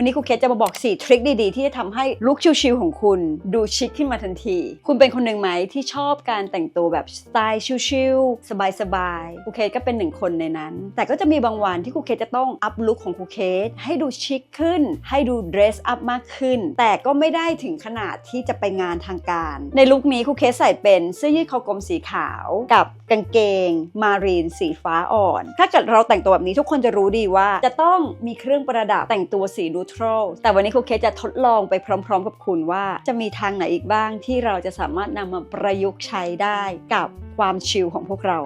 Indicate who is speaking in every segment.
Speaker 1: วันนี้ครูเคสจะมาบอก 4 ทริคดีๆ ที่จะทำให้ลุคชิลๆของคุณดูชิคขึ้นมาทันที คุณเป็นคนหนึ่งไหมที่ชอบการแต่งตัวแบบสไตล์ชิลๆสบายๆครูเคสก็เป็นหนึ่งคนในนั้น แต่ก็จะมีบางวันที่ครูเคสจะต้องอัพลุคของครูเคสให้ดูชิคขึ้น ให้ดูเดรสอัพมากขึ้น แต่ก็ไม่ได้ถึงขนาดที่จะไปงานทางการ ในลุคนี้ครูเคสใส่เป็นเสื้อยืดคอกลมสีขาวกับกางเกง มารีนสีฟ้าอ่อน ถ้าเกิดเราแต่งตัวแบบนี้ทุกคนจะรู้ดีว่า จะต้องมีเครื่องประดับแต่งตัวสีนูทรัลแต่วันนี้ครูเคสจะทดลองไปพร้อม ๆ กับคุณว่า จะมีทางไหนอีกบ้างที่เราจะสามารถนำมาประยุกต์ใช้ได้กับความชิลของพวกเรา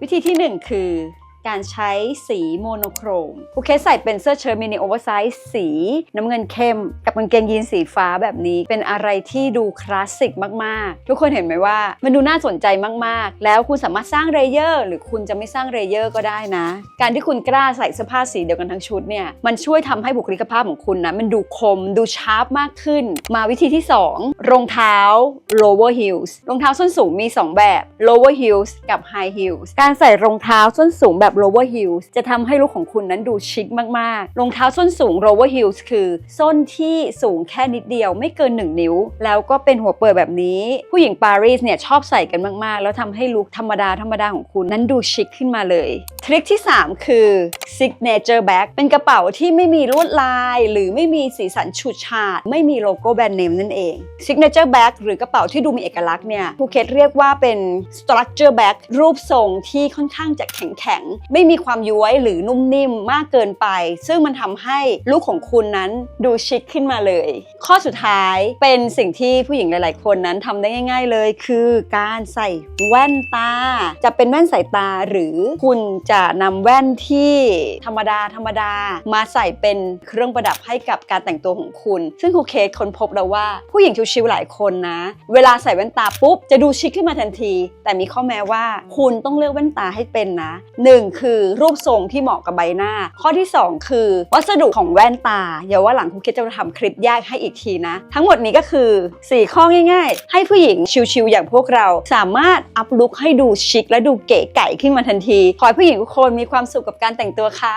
Speaker 1: วิธีที่หนึ่งคือ การใช้สีโมโนโครมครูเคสใส่เป็นเสื้อเชิ้ตมินิโอเวอร์ไซส์สีน้ำเงินเข้ม กับกางเกงยีนสีฟ้าแบบนี้ เป็นอะไรที่ดูคลาสสิกมาก ๆ ทุกคนเห็นไหมว่า มันดูน่าสนใจมาก ๆ แล้วคุณสามารถสร้างเรเยอร์ หรือคุณจะไม่สร้างเรเยอร์ก็ได้นะ การที่คุณกล้าใส่เสื้อผ้าสีเดียวกันทั้งชุดเนี่ย มันช่วยทำให้บุคลิกภาพของคุณนะ มันดูคม ดูชาร์ปมากขึ้น มาวิธีที่ 2 รองเท้า lower heels รองเท้าส้นสูงมี 2 แบบ lower heels กับ high heels การใส่รองเท้าส้นสูงแบบ lower heels จะทำให้ลุคของคุณนั้นดูชิคมากๆ รองเท้าส้นสูง lower heels คือ ส้นที่สูงแค่นิดเดียวไม่เกิน 1 นิ้ว แล้วก็เป็นหัวเปิดแบบนี้ ผู้หญิงปารีสเนี่ยชอบใส่กันมากๆ แล้วทำให้ลุคธรรมดาธรรมดาของคุณนั้นดูชิคขึ้นมาเลยทริคที่ 3 คือ signature bag เป็นกระเป๋าที่ไม่มีลวดลาย หรือไม่มีสีสันฉูดฉาด ไม่มีโลโก้แบรนด์เนมนั่นเอง signature bag หรือกระเป๋าที่ดูมีเอกลักษณ์เนี่ยภูเก็ตเรียกว่าเป็น structure bag รูปทรงที่ค่อนข้างจะแข็งๆ ไม่มีความย้วยหรือนุ่มนิ่มมากเกินไป ซึ่งมันทำให้ลุคของคุณนั้นดูชิคขึ้นมาเลย ข้อสุดท้ายเป็นสิ่งที่ผู้หญิงหลาย ๆ คนนั้นทำได้ง่าย ๆ เลย คือการใส่แว่นตา จะเป็นแว่นสายตาหรือคุณจะนำแว่นที่ธรรมดาธรรมดา มาใส่เป็นเครื่องประดับให้กับการแต่งตัวของคุณ ซึ่งครูเคสค้นพบแล้วว่าผู้หญิงชิวๆหลายคนนะ เวลาใส่แว่นตาปุ๊บ จะดูชิคขึ้นมาทันที แต่มีข้อแม้ว่าคุณต้องเลือกแว่นตาให้เป็นนะหนึ่งคือรูปทรงที่เหมาะกับใบหน้า ข้อที่สองคือ วัสดุของแว่นตาอย่าว่าหลังครูเคสจะมาทำคลิปแยกให้อีกทีนะ ทั้งหมดนี้ก็คือสี่ข้อง่าย ๆ ให้ผู้หญิงชิวๆอย่างพวกเรา สามารถอัพลุคให้ดูชิคและดูเก๋ไก่ขึ้นมาทันทีขอให้ผู้หญิงทุกคนมีความสุขกับการแต่งตัวค่ะ